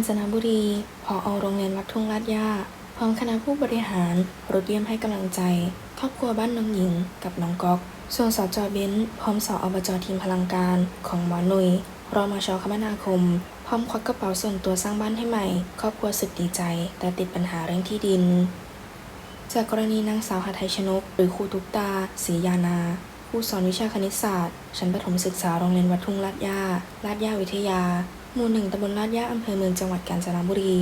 ญจนบุรีผอโรงเรียนวัดทุ่งลาดย่าพร้อมคณะผู้บริหารรถเยี่ยมให้กำลังใจ ครอบครัวบ้านน้องหญิงกับน้องก๊อกส่วนสจเบ้นพร้อมสออบจทีมพลังการของหมอหนุยรอมาชคมนาคม พร้อมควักกระเป๋าส่วนตัวสร้างบ้านให้ใหม่ ครอบครัวสุดดีใจ แต่ติดปัญหาเรื่องที่ดิน จากกรณีนางสาวหทัยชนก หรือครูตุกตาศรียานาครูสอนวิชาคณิตศาสตร์ ชั้นประถมศึกษาโรงเรียนวัดทุ่งลาดยาลาดยาวิทยา หมู่หนึ่งตำบลลาดย่าอำเภอเมืองจังหวัดกาญจนบุรี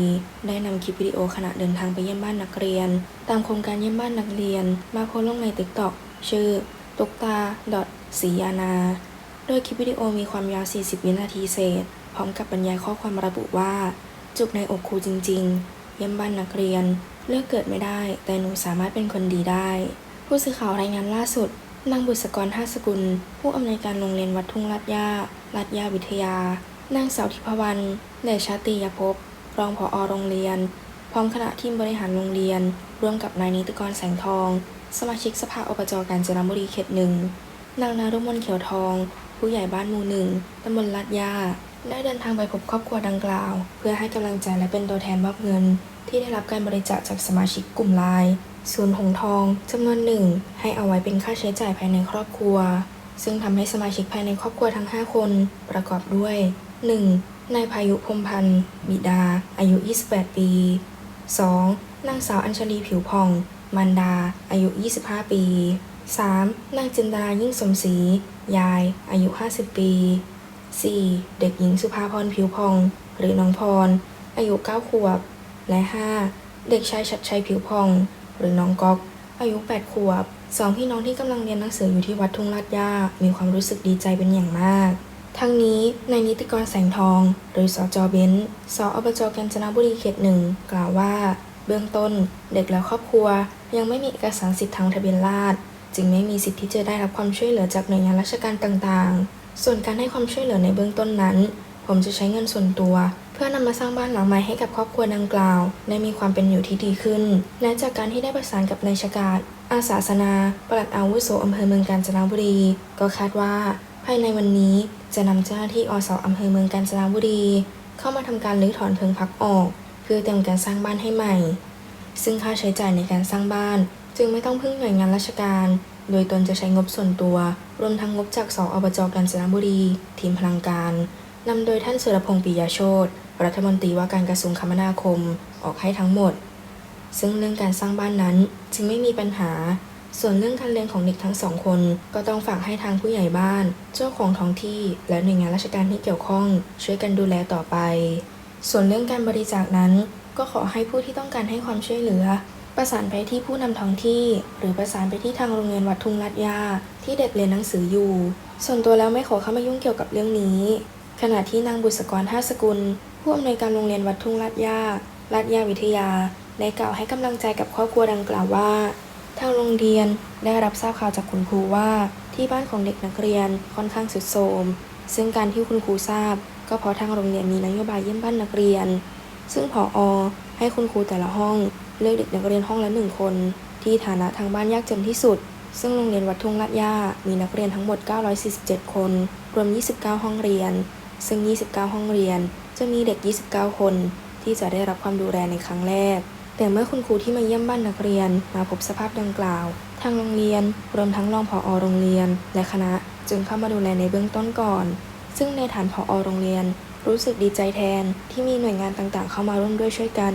ได้นำคลิปวิดีโอขณะเดินทางไปเยี่ยมบ้านนักเรียน ตามโครงการเยี่ยมบ้านนักเรียน มาโพสลงในติ๊กต็อกชื่อตุกตาศรียานา โดยคลิปวิดีโอมีความยาว 40 วินาทีเศษ พร้อมกับบรรยายข้อความระบุว่า จุกในอกครูจริง ๆ เยี่ยมบ้านนักเรียน เลือกเกิดไม่ได้ แต่หนูสามารถเป็นคนดีได้ ผู้สื่อข่าวรายงานล่าสุดนางบุษกรท่าสกุล ผู้อำนวยการโรงเรียนวัดทุ่งลาดย่าลาดย่าวิทยา นางสาวทิพวรรณเดชาติยภพรองผอโรงเรียน พร้อมคณะทีมบริหารโรงเรียน ร่วมกับนายนิติกรแสงทอง สมาชิกสภาอบจกาญจนบุรีเขตหนึ่ง นางนารุมนเขียวทอง ผู้ใหญ่บ้านหมู่หนึ่งตำบลลาดยาได้เดินทางไปพบครอบครัวดังกล่าว เพื่อให้กำลังใจและเป็นตัวแทนมอบเงิน ที่ได้รับการบริจาคจากสมาชิกกลุ่มไลน์ศูนย์หงทองจำนวนหนึ่งให้เอาไว้เป็นค่าใช้จ่ายภายในครอบครัว ซึ่งทำให้สมาชิกภายในครอบครัวทั้ง 5 คนประกอบด้วย 1. นายพายุพรมพันธ์บิดา อายุ 28 ปี 2. นางสาวอัญชลีผิวผ่องมันดา อายุ 25 ปี 3. นางจินดายิ่งสมศรี ยาย อายุ 50 ปี 4. เด็กหญิงสุภาพรผิวพอง หรือน้องพร อายุ 9 ขวบ และ 5. เด็กชายชัดชัยผิวพอง หรือน้องก๊อก อายุ 8 ขวบ สองพี่น้องที่กำลังเรียนหนังสืออยู่ที่วัดทุ่งลาดย่า มีความรู้สึกดีใจเป็นอย่างมาก ทั้งนี้ในนิติกรแสงทอง หรือสอจอเบนสออบจกาญจนบุรีเขตหนึ่งกล่าวว่า เบื้องต้นเด็กและครอบครัว ยังไม่มีเอกสารสิทธิ์ทางทะเบียนราษฎร์จึงไม่มีสิทธิ์ที่จะได้รับความช่วยเหลือจากหน่วยงานราชการต่างๆ ส่วนการให้ความช่วยเหลือในเบื้องต้นนั้น ผมจะใช้เงินส่วนตัว เพื่อนำมาสร้างบ้านหลังใหม่ให้กับครอบครัวดังกล่าวได้มีความเป็นอยู่ที่ดีขึ้น และจากการที่ได้ประสานกับนายชกาศอาสาสนาปลัดอาวุโสอำเภอเมืองกาญจนบุรี ก็คาดว่า ภายในวันนี้ จะนำเจ้าหน้าที่อสออำเภอเมืองกาญจนบุรี เข้ามาทำการรื้อถอนเพิงพักออก เพื่อเตรียมการสร้างบ้านให้ใหม่ ซึ่งค่าใช้จ่ายในการสร้างบ้าน จึงไม่ต้องพึ่งหน่วยงานราชการ โดยตนจะใช้งบส่วนตัว รวมทั้งงบจากสอบจกาญจนบุรี ทีมพลังการนำโดยท่านสุรพงษ์ปิยโชตรัฐมนตรีว่าการกระทรวงคมนาคมออกให้ทั้งหมด ซึ่งเรื่องการสร้างบ้านนั้นจึงไม่มีปัญหา ส่วนเรื่องการเรียนของเด็กทั้งสองคน ก็ต้องฝากให้ทางผู้ใหญ่บ้าน เจ้าของท้องที่ และหน่วยงานราชการที่เกี่ยวข้อง ช่วยกันดูแลต่อไป ส่วนเรื่องการบริจาคนั้น ก็ขอให้ผู้ที่ต้องการให้ความช่วยเหลือ ประสานไปที่ผู้นำท้องที่ หรือประสานไปที่ทางโรงเรียนวัดทุ่งลาดย่าที่เด็กเรียนหนังสืออยู่ ส่วนตัวแล้วไม่ขอเข้ามายุ่งเกี่ยวกับเรื่องนี้ ขณะที่นางบุษกรท่าสกุล ผู้อำนวยการโรงเรียนวัดทุ่งลาดย่าลาดย่าวิทยาได้กล่าวให้กำลังใจกับครอบครัวดังกล่าวว่า ทางโรงเรียนได้รับทราบข่าวจากคุณครูว่า ที่บ้านของเด็กนักเรียนค่อนข้างสุดโทรมซึ่งการที่คุณครูทราบ ก็เพราะทางโรงเรียนมีนโยบายเยี่ยมบ้านนักเรียน ซึ่งผออให้คุณครูแต่ละห้อง เลือกเด็กนักเรียนห้องละหนึ่งคน ที่ฐานะทางบ้านยากจนที่สุด ซึ่งโรงเรียนวัดทุ่งลาดย่ามีนักเรียนทั้งหมด 947 คน รวม 29 ห้องเรียน ซึ่ง 29 ห้องเรียน จะมีเด็ก 29 คน ที่จะได้รับความดูแลในครั้งแรก แต่เมื่อคุณครูที่มาเยี่ยมบ้านนักเรียน มาพบสภาพดังกล่าว ทางโรงเรียนรวมทั้งรองผอโรงเรียน และคณะจึงเข้ามาดูแลในเบื้องต้นก่อน ซึ่งในฐานผอโรงเรียน รู้สึกดีใจแทนที่มีหน่วยงานต่างๆ เข้ามาร่วมด้วยช่วยกัน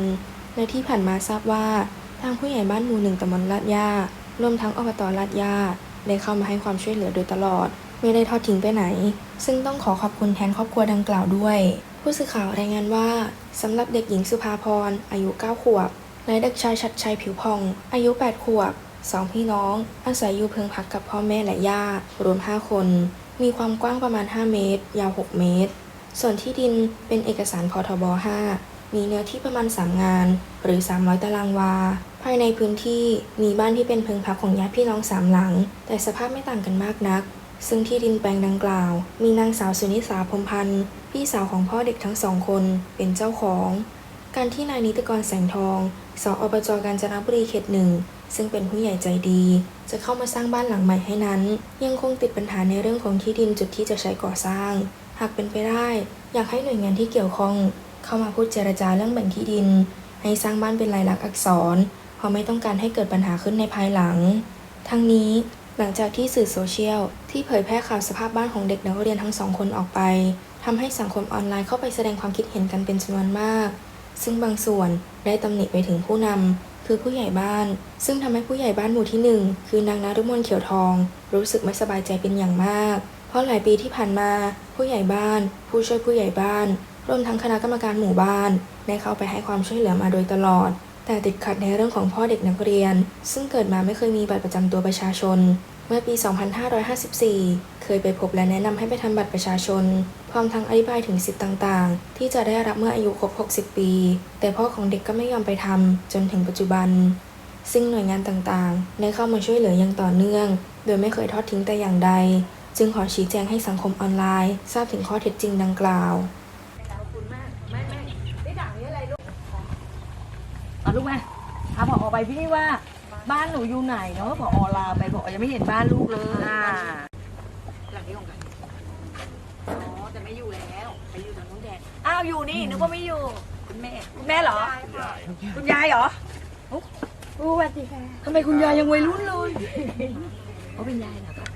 และที่ผ่านมาทราบว่า ทางผู้ใหญ่บ้านหมู่หนึ่งตำบลลาดยารวมทั้งอบตลาดยาได้เข้ามาให้ความช่วยเหลือโดยตลอด ไม่ได้ทอดทิ้งไปไหน ซึ่งต้องขอขอบคุณแทนครอบครัวดังกล่าวด้วย ผู้สื่อข่าวรายงานว่าสำหรับเด็กหญิงสุภาพรอายุ 9 ขวบ และเด็กชายชัดชัยผิวพอง อายุ 8 ขวบสองพี่น้อง อาศัยอยู่เพิงพักกับพ่อแม่และย่า รวม 5 คน มีความกว้างประมาณ 5 เมตร ยาว 6 เมตร ส่วนที่ดินเป็นเอกสารพทบ 5 มีเนื้อที่ประมาณ 3 งาน หรือ 300 ตารางวา ภายในพื้นที่มีบ้านที่เป็นเพิงพักของญาติพี่น้องสามหลัง แต่สภาพไม่ต่างกันมากนัก ซึ่งที่ดินแปลงดังกล่าว มีนางสาวสุนิสาพรมพันธ์ พี่สาวของพ่อเด็กทั้งสองคน เป็นเจ้าของ การที่นายนิติกรแสงทอง สออบจกาญจนบุรีเขตหนึ่ง ซึ่งเป็นผู้ใหญ่ใจดี จะเข้ามาสร้างบ้านหลังใหม่ให้นั้น ยังคงติดปัญหาในเรื่องของที่ดินจุดที่จะใช้ก่อสร้าง หากเป็นไปได้ อยากให้หน่วยงานที่เกี่ยวข้อง เข้ามาพูดเจรจาเรื่องแบ่งที่ดิน ให้สร้างบ้านเป็นลายลักษณ์อักษร เพราะไม่ต้องการให้เกิดปัญหาขึ้นในภายหลัง ทั้งนี้หลังจากที่สื่อโซเชียล ที่เผยแพร่ข่าวสภาพบ้านของเด็กนักเรียนทั้งสองคนออกไปทำให้สังคมออนไลน์เข้าไปแสดงความคิดเห็นกันเป็นจำนวนมาก ซึ่งบางส่วนได้ตำหนิไปถึงผู้นำคือผู้ใหญ่บ้าน ซึ่งทำให้ผู้ใหญ่บ้านหมู่ที่หนึ่งคือนางนฤมลเขียวทอง รู้สึกไม่สบายใจเป็นอย่างมาก เพราะหลายปีที่ผ่านมาผู้ใหญ่บ้าน ผู้ช่วยผู้ใหญ่บ้านรวมทั้งคณะกรรมการหมู่บ้านได้เข้าไปให้ความช่วยเหลือมาโดยตลอด แต่ติดขัดในเรื่องของพ่อเด็กนักเรียน ซึ่งเกิดมาไม่เคยมีบัตรประจำตัวประชาชน เมื่อปี 2554 เคยไปพบและแนะนำให้ไปทำบัตรประชาชน พร้อมทั้งอธิบายถึงสิทธิ์ต่างๆ ที่จะได้รับเมื่ออายุครบ 60 ปี แต่พ่อของเด็กก็ไม่ยอมไปทำจนถึงปัจจุบัน ซึ่งหน่วยงานต่างๆ ได้เข้ามาช่วยเหลืออย่างต่อเนื่อง โดยไม่เคยทอดทิ้งแต่อย่างใด จึงขอชี้แจงให้สังคมออนไลน์ ทราบถึงข้อเท็จจริงดังกล่าวเอาลูกแมาพาพอไปพี่ว่า บ้านหนูอยู่ไหนเนาะพอลาไปพอยังไม่เห็นบ้านลูกเลยอ่าหลังนี้ของกันอ๋อแต่ไม่อยู่แล้วไปอยู่ทางนู้นแทนอ้าวอยู่นี่นึกว่าไม่อยู่คุณแม่คุณแม่เหรอ คุณยายเหรอสวัสดีค่ะทำไมคุณยายยังวัยรุ่นเลยเขาเป็นยายเหรอคะ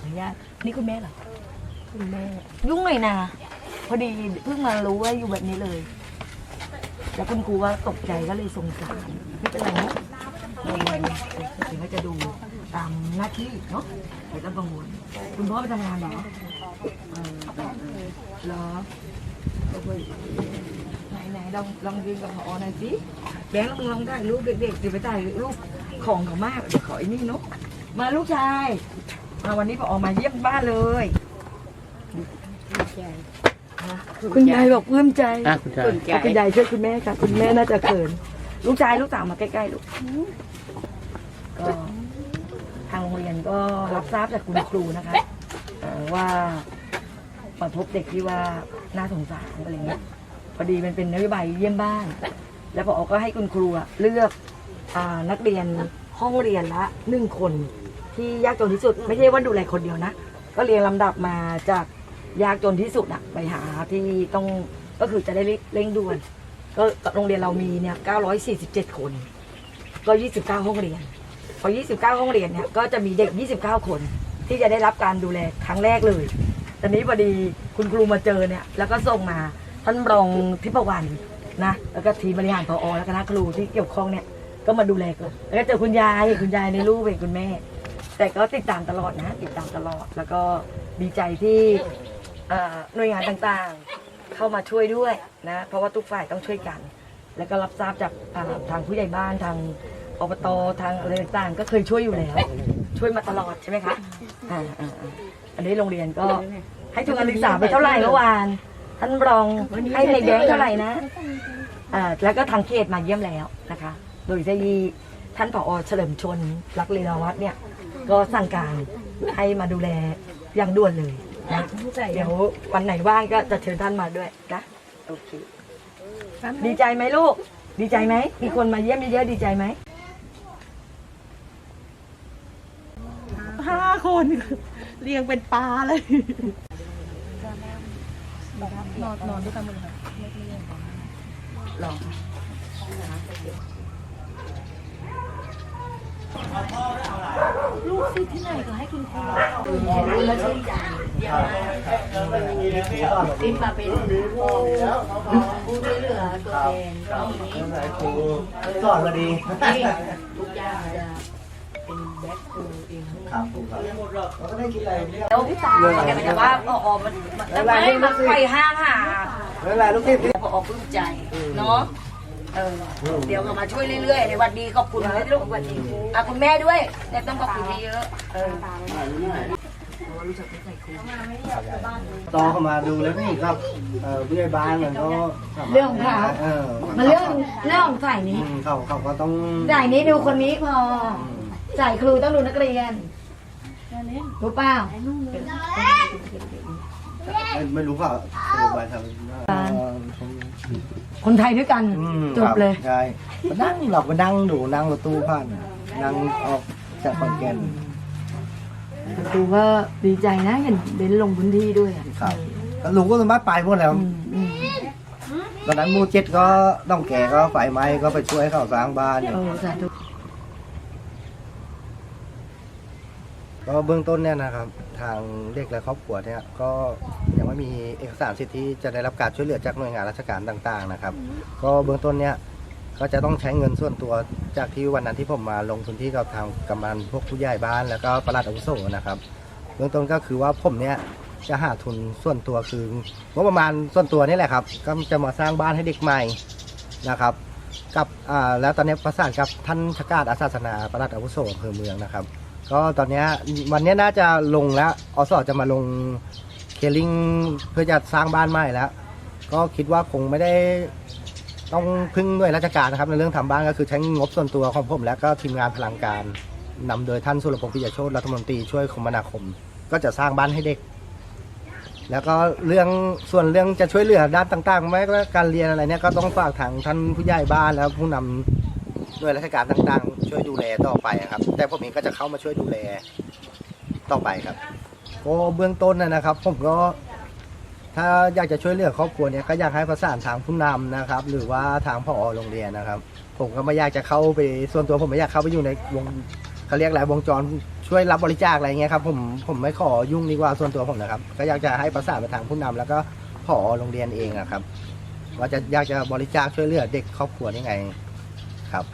เป็นยายนี่คุณแม่เหรอคุณแม่ยุ่งหน่อยนะพอดีเพิ่งมารู้ว่าอยู่แบบนี้เลย แล้วคุณครูก็ตกใจก็เลยสงสารไม่เป็นไรเนาะเราถึง ก็จะดูตามหน้าที่เนาะไม่ต้องกังวลคุณพ่อไปทำงานเหรอเออเออเออเหรอโอ้ยไหนไหนลองลองยืนกับพอหน่อยสิแบงค์ลองลองถ่ายรูปเด็กๆเดี๋ยวไปถ่ายรูปของเขามากเดี๋ยวขอไอ้นี่เนาะมาลูกชายมาวันนี้พอมาเยี่ยมบ้านเลยคุณยายบอกปลื้มใจอะคุณชายเอาคุณยายช่วยคุณแม่ค่ะ คุณแม่น่าจะเขิน ลูกชายลูกสาวมาใกล้ๆลูก ก็ ทางโรงเรียนก็รับทราบจากคุณครูนะคะเอ่อว่ามาพบเด็กที่ว่าน่าสงสารอะไรเงี้ยพอดีมันเป็นนโยบายเยี่ยมบ้าน แล้วพอก็ให้คุณครูอะเลือกอานักเรียนห้องเรียนละหนึ่งคน ที่ยากจนที่สุดไม่ใช่ว่าดูแลคนเดียวนะ ก็เรียงลำดับมาจากยากจนที่สุดอะไปหาที่ต้องก็คือจะได้เร่งด่วน ก็โรงเรียนเรามีเนี่ย947 คน ก็ 29 ห้องเรียน พอ 29 ห้องเรียนเนี่ยก็จะมีเด็ก 29 คน ที่จะได้รับการดูแลครั้งแรกเลยตอนนี้พอดีคุณครูมาเจอเนี่ยแล้วก็ส่งมาท่านรองทิพวรรณนะแล้วก็ทีมบริหารพอและคณะครูที่เกี่ยวข้องเนี่ยก็มาดูแลกันแล้วก็เจอคุณยายคุณยายในรูปเป็นคุณแม่ แต่ก็ติดตามตลอดนะติดตามตลอด แล้วก็ดีใจที่เอ่อหน่วยงานต่างๆเข้ามาช่วยด้วยนะเพราะว่าทุกฝ่ายต้องช่วยกัน แล้วก็รับทราบจากทางผู้ใหญ่บ้านทาง อบตทางอะไรต่างๆก็เคยช่วยอยู่แล้ว ช่วยมาตลอดใช่ไหมคะอ่าอ่าอ่าอันนี้โรงเรียนก็ให้ทุนการศึกษาไปเท่าไหร่เมื่อวาน ท่านรองให้ในแบงค์เท่าไหร่นะอ่าแล้วก็ทางเขตมาเยี่ยมแล้วนะคะ โดยที่ท่านผอเฉลิมชนรักเลนาวัฒน์เนี่ย ก็สั่งการให้มาดูแลอย่างด่วนเลยนะเดี๋ยววันไหนว่างก็จะเชิญท่านมาด้วยนะโอเคดีใจไหมลูก ดีใจไหมมีคนมาเยี่ยมเยอะๆดีใจไหม ห้า คนเรียงเป็นปลาเลยนอนนอนด้วยกันหมดเลยหรอลูกซื้อที่ไหนก็ให้คุณครูรู้แล้วชื่นใจเยี่ยมมากขึ้นมาเป็นผู้ผู้ช่วยเหลือตัวแทนก็อย่างนี้สอนมาดีทุก คครูเองทั้งหมดครับผมครับเราก็ได้กินอะไรเนี่ยแล้วพี่ตาแกมันจะว่าพอมันมันทำไมมันไปห้างหาเวลาลูกที่พอปลื้มใจเนาะเออเดี๋ยวก็มาช่วยเรื่อยๆในวันดีขอบคุณนะลูกวันดีอะคุณแม่ด้วยแต่ต้องขอบคุณเยอะๆเออรู้จักไม่ใส่ครูตอเข้ามาดูแล้วนี่ครับเอ่อผู้ใหญ่บ้านมันก็เรื่องของเขา เออมาเรื่องเรื่องของฝ่ายนี้อืมเขาเขาก็ต้อง ฝ่ายนี้ดูคนนี้พอ ฝ่ายครูต้องดูนักเรียนรู้เปล่าไม่ไม่รู้ว่าผู้ใหญ่บ้านทำบ้านคนไทยด้วยกันอืมจบเลยใช่มานั่งเราไปนั่งดูนั่งรถตู้ผ่านนั่งออกจากขอนแก่นครูก็ดีใจนะเห็นเบนลงพื้นที่ด้วยอะครับแล้วลุงก็สามารถไปหมดแล้วอืมอืมตอนนั้นหมูเจ็ดก็ต้องแก่ก็ไฟไหม้ก็ไปช่วยเขาสร้างบ้านโอ้สาธุ ก็เบื้องต้นเนี่ยนะครับ ทางเด็กและครอบครัวเนี่ยก็ยังไม่มีเอกสารสิทธิ์ที่จะได้รับการช่วยเหลือจากหน่วยงานราชการต่าง ๆ นะครับ ก็เบื้องต้นเนี่ยก็จะต้องใช้เงินส่วนตัวจากที่วันนั้นที่ผมมาลงพื้นที่กับทางกำนันพวกผู้ใหญ่บ้านแล้วก็ประหลัดอาวุโสนะครับ เบื้องต้นก็คือว่าผมเนี่ยจะหาทุนส่วนตัวคืองบประมาณส่วนตัวนี่แหละครับ ก็จะมาสร้างบ้านให้เด็กใหม่นะครับ กับอ่าแล้วตอนนี้ประสานกับท่านชกาดอาศาสนาประหลัดอาวุโสอำเภอเมืองนะครับ ก็ตอนเนี้ยวันเนี้ยน่าจะลงแล้วอสจะมาลงเคลิงเพื่อจะสร้างบ้านใหม่แล้ว ก็คิดว่าคงไม่ได้ต้องพึ่งหน่วยราชการนะครับ ในเรื่องทำบ้านก็คือใช้งบส่วนตัวของผม และก็ทีมงานพลังการนำโดยท่านสุรพงศ์ปิยโชตรัฐมนตรีช่วยคมนาคม ก็จะสร้างบ้านให้เด็ก แล้วก็เรื่องส่วนเรื่องจะช่วยเหลือด้านต่างๆไม่ว่าการเรียนอะไรเนี่ยก็ต้องฝากทางท่านผู้ใหญ่บ้านแล้วผู้นำ หน่วยราชการต่างๆ ช่วยดูแลต่อไปครับ แต่ผมเองก็จะเข้ามาช่วยดูแลต่อไปครับก็เบื้องต้นนะครับ ผมก็ถ้าอยากจะช่วยเหลือครอบครัวเนี่ยก็อยากให้ประสานทางผู้นำนะครับ หรือว่าทางผอโรงเรียนนะครับ ผมก็ไม่อยากจะเข้าไปส่วนตัวผมไม่อยากเข้าไปอยู่ในวงเขาเรียกอะไรวงจรช่วยรับบริจาคอะไรเงี้ยครับผมผมไม่ขอยุ่งดีกว่าส่วนตัวผมนะครับ ก็อยากจะให้ประสานไปทางผู้นำแล้วก็ผอโรงเรียนเองอะครับ ว่าจะอยากจะบริจาคช่วยเหลือเด็กครอบครัวยังไงครับ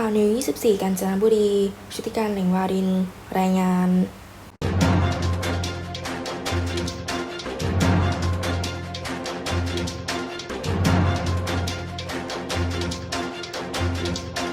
ข่าวนิว 24 กาญจนบุรี ชุติการเหล่งวาริน รายงาน